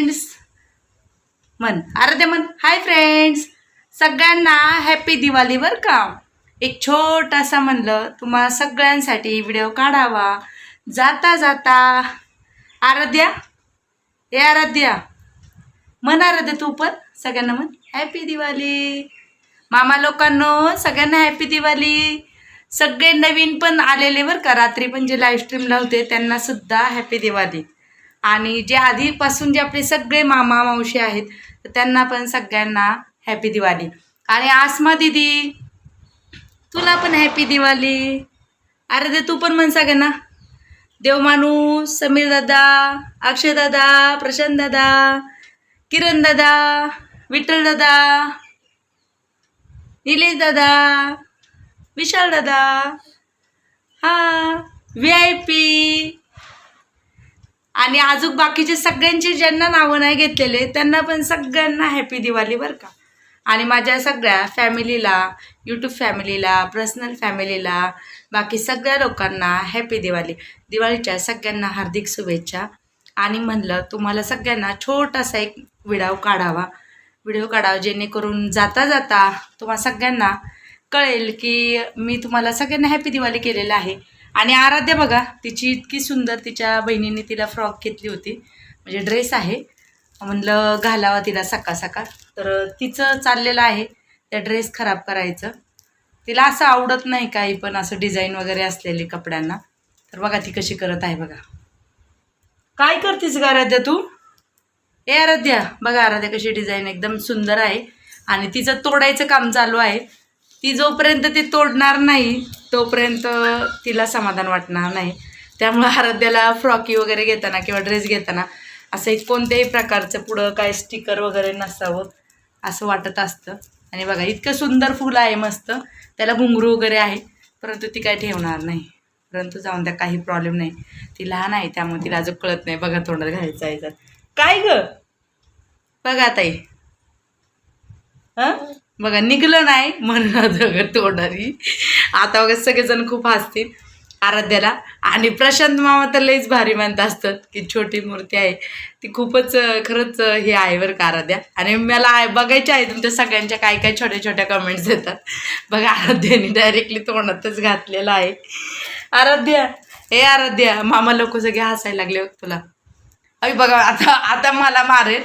Friends म्हण आराध्या म्हण hi friends सगळ्यांना हॅपी दिवाळी बरं का? एक छोटासा म्हणलं तुम्हा सगळ्यांसाठी व्हिडिओ काढावा. जाता जाता. आराध्या? ए आराध्या. म्हण आराध्या तू पण. सगळ्यांना म्हण हॅपी दिवाळी. मामा लोकांनो सगळ्यांना हॅपी दिवाळी. सगळे नवीन पण आलेले बरं का? रात्री पण जे लाईव्ह स्ट्रीम लावते त्यांना सुद्धा हॅपी दिवाळी. आणि जे आधीपासून जे आपले सगळे मामा मावशी आहेत तर त्यांना पण सगळ्यांना हॅपी दिवाळी. आणि आसमा दिदी तुला पण हॅपी दिवाळी. अरे दे तू पण म्हण सगळ्यांना देवमानू समीर दादा अक्षय दादा प्रशांत दादा किरण दादा विठ्ठल दादा निलेश दादा विशाल दादा हा व्ही आय पी आणि अजून बाकीचे सगळ्यांची ज्यांना नावं नाही घेतलेले त्यांना पण सगळ्यांना हॅपी दिवाळी बरं का. आणि माझ्या सगळ्या फॅमिलीला यूट्यूब फॅमिलीला पर्सनल फॅमिलीला बाकी सगळ्या लोकांना हॅपी दिवाळी. दिवाळीच्या सगळ्यांना हार्दिक शुभेच्छा. आणि म्हणलं तुम्हाला सगळ्यांना छोटासा एक व्हिडिओ काढावा. व्हिडिओ काढावा जेणेकरून जाता जाता तुम्हाला सगळ्यांना कळेल की मी तुम्हाला सगळ्यांना हॅपी दिवाळी केलेलं आहे. आणि आराध्या बघा तिची इतकी सुंदर तिच्या बहिणीने तिला फ्रॉक घेतली होती. म्हणजे ड्रेस आहे. म्हणलं घालावा तिला सकाळ सकाळ. तर तिचं चाललेलं आहे त्या ड्रेस खराब करायचं. तिला असं आवडत नाही काही पण असं डिझाईन वगैरे असलेली कपड्यांना. तर बघा ती कशी करत आहे बघा. काय करतेस ग आराध्या तू? ए आराध्या बघा आराध्या कशी डिझाईन एकदम सुंदर आहे. आणि तिचं तोडायचं काम चालू आहे. ती जोपर्यंत ती तोडणार नाही तोपर्यंत तिला समाधान वाटणार नाही. त्यामुळं आराध्याला फ्रॉकी वगैरे घेताना किंवा ड्रेस घेताना असं एक कोणत्याही प्रकारचं पुढं काय स्टिकर वगैरे नसावं असं वाटत असतं. आणि बघा इतकं सुंदर फुल आहे मस्त. त्याला घुंगरू वगैरे आहे परंतु ती काय ठेवणार नाही. परंतु जाऊन त्या काही प्रॉब्लेम नाही. ती लहान आहे त्यामुळे तिला अजून कळत नाही बघा तोंडात घालायचं आहे तर काय ग? बघा ताई. हां? बघा निघलं नाही म्हणून बघा तोंडारी आता बघा सगळेजण खूप हसतील आराध्याला. आणि प्रशांत मामा तर लईच भारी मानत असतात की छोटी मूर्ती आहे. ती खूपच खरंच हे आहे बरं का आराध्या. आणि मला आहे बघायचे आहे तुमच्या सगळ्यांच्या काय काय छोट्या छोट्या कमेंट्स येतात. बघा आराध्याने डायरेक्टली तोंडातच घातलेलं आहे. आराध्या हे आराध्या मामा लोक सगळे हसायला लागले बघ तुला. अरे बघा आता आता मला मारेल.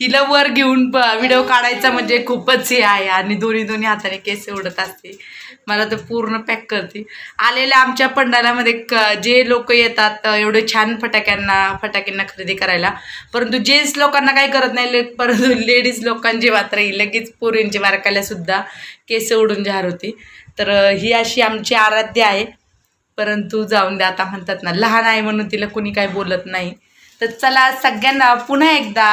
हिला वर घेऊन व्हिडिओ काढायचा म्हणजे खूपच हे आहे आणि दोन्ही दोन्ही हाताने केस उडत असते. मला तर पूर्ण पॅक करते. आलेल्या आमच्या पंडालामध्ये क जे लोक येतात एवढे छान फटाक्यांना फटाक्यांना खरेदी करायला. परंतु जेंट्स लोकांना काही करत नाही. ले परंतु लेडीज लोकांची मात्र ही लगेच पोरींची बारकाल्यासुद्धा केस उडून जाहीर होती. तर ही अशी आमची आराध्य आहे. परंतु जाऊन द्या आता म्हणतात ना लहान आहे म्हणून तिला कुणी काही बोलत नाही. तर चला सगळ्यांना पुन्हा एकदा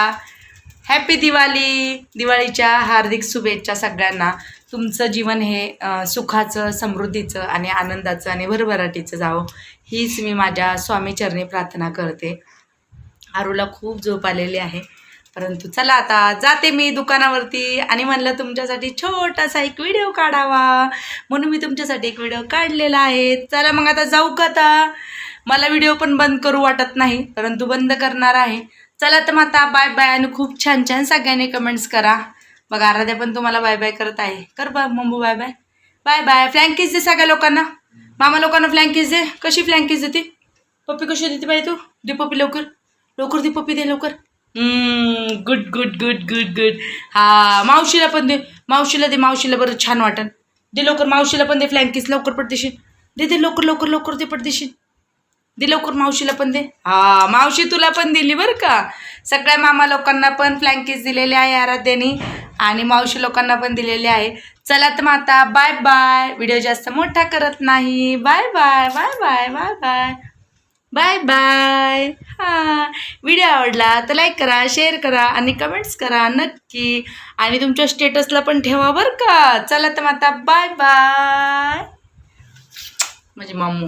हॅपी दिवाळी दिवाळीच्या हार्दिक शुभेच्छा सगळ्यांना. तुमचं जीवन हे सुखाचं समृद्धीचं आणि आनंदाचं आणि भरभराटीचं जावं. हीच मी माझ्या स्वामीचरणी प्रार्थना करते. आरूला खूप झोप आलेली आहे. परंतु चला आता जाते मी दुकानावरती आणि म्हणलं तुमच्यासाठी छोटासा एक व्हिडिओ काढावा. म्हणून मी तुमच्यासाठी एक व्हिडिओ काढलेला आहे. चला मग आता जाऊ का आता? मला व्हिडिओ पण बंद करू वाटत नाही परंतु बंद करणार आहे. चला तर मग आता बाय बाय आणि खूप छान छान सगळ्यांनी कमेंट्स करा. बघा आराध्या पण तुम्हाला बाय बाय करत आहे. कर बा मम्बू bye bye bye bye flying kisses दे सगळ्या लोकांना. मामा लोकांना फ्लँकीज दे. कशी फ्लँकीज देते? पप्पी कशी देते बाई तू? दे पप्पी लवकर. लवकर दे पप्पी दे लवकर. Good good good good good हा मावशीला पण दे. मावशीला दे मावशीला बरं छान वाटन. दे लवकर मावशीला पण दे फ्लँकीज लवकर पडदेशील दे दे लवकर लवकर लवकर दे पडदेशील दे लवकर मावशीला पण दे. हा मावशी तुला पण दिली बरं का. सगळ्या मामा लोकांना पण फ्लँकीज दिलेले आहे आराध्यानी आणि मावशी लोकांना पण दिलेले आहे. चला तर मग आता बाय बाय व्हिडिओ जास्त मोठा करत नाही. Bye bye bye bye bye bye bye bye हां व्हिडिओ आवडला तर लाईक करा शेअर करा आणि कमेंट्स करा नक्की. आणि तुमच्या स्टेटसला पण ठेवा बरं का. चला तर मग आता बाय बाय म्हणजे मामू.